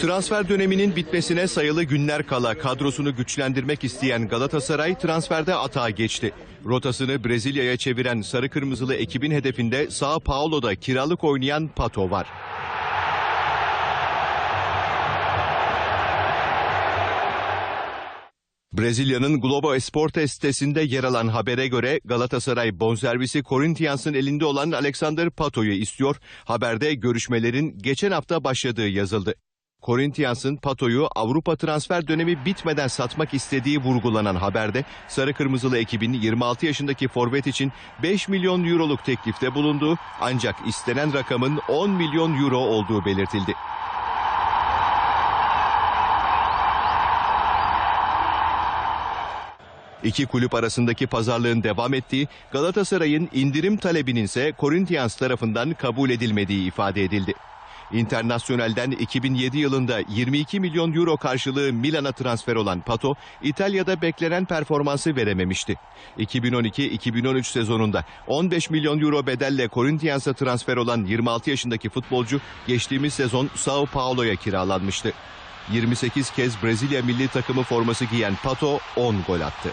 Transfer döneminin bitmesine sayılı günler kala kadrosunu güçlendirmek isteyen Galatasaray transferde atağa geçti. Rotasını Brezilya'ya çeviren sarı kırmızılı ekibin hedefinde Sao Paulo'da kiralık oynayan Pato var. Brezilya'nın Globo Esporte sitesinde yer alan habere göre Galatasaray bonservisi Corinthians'ın elinde olan Alexander Pato'yu istiyor. Haberde görüşmelerin geçen hafta başladığı yazıldı. Corinthians'ın Pato'yu Avrupa transfer dönemi bitmeden satmak istediği vurgulanan haberde Sarı Kırmızılı ekibin 26 yaşındaki forvet için 5 milyon euroluk teklifte bulunduğu ancak istenen rakamın 10 milyon euro olduğu belirtildi. İki kulüp arasındaki pazarlığın devam ettiği, Galatasaray'ın indirim talebinin ise Corinthians tarafından kabul edilmediği ifade edildi. İnternasyonelden 2007 yılında 22 milyon euro karşılığı Milan'a transfer olan Pato, İtalya'da beklenen performansı verememişti. 2012-2013 sezonunda 15 milyon euro bedelle Corinthians'a transfer olan 26 yaşındaki futbolcu geçtiğimiz sezon Sao Paulo'ya kiralanmıştı. 28 kez Brezilya milli takımı forması giyen Pato 10 gol attı.